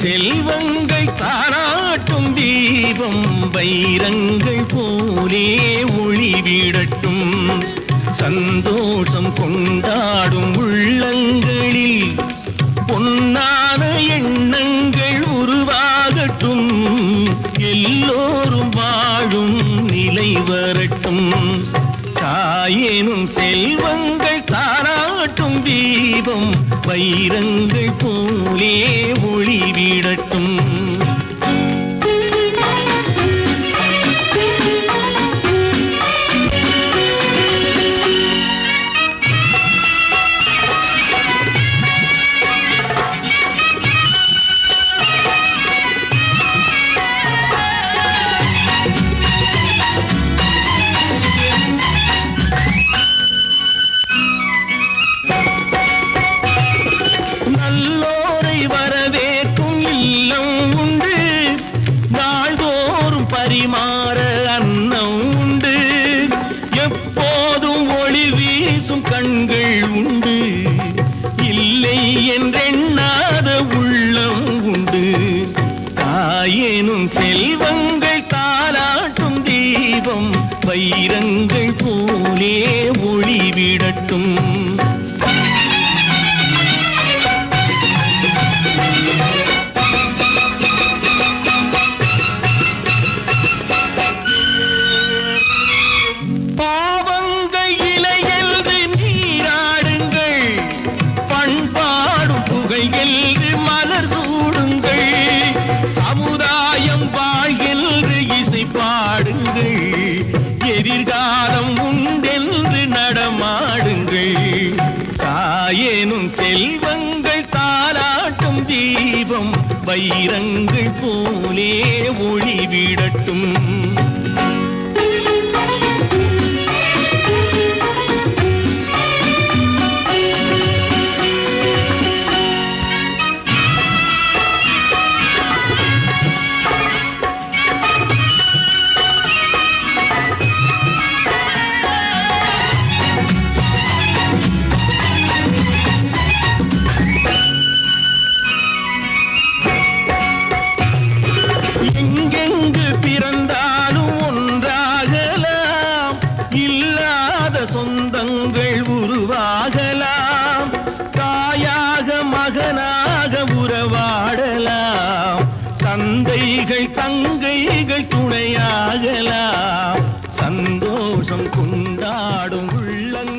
செல்வங்கள் தாராட்டும் தீபம் வைரங்கள் போலே ஒளிவிடட்டும் சந்தோஷம் கொண்டாடும் உள்ளங்களில் பொன்னான எண்ணங்கள் உருவாகட்டும். எல்லோரும் வாழும் நிலை வரட்டும். தாயேனும் செல்வங்கள் தாராட்டும் தீபம் வைரங்கள் போலே ஒளிவிடட்டும் நல்லோரை வைரங்கள் போலே ஒளிவிடட்டும் பாடுங்கள். எதிர்காலம் உண்டென்று நடமாடுங்கள். தாயேனும் செல்வங்கள் தாராட்டும் தீபம் வைரங்கள் போலே ஒளிவிடட்டும் தங்கைகள் துணையாகலாம். சந்தோஷம் கொண்டாடும் உள்ளங்கள்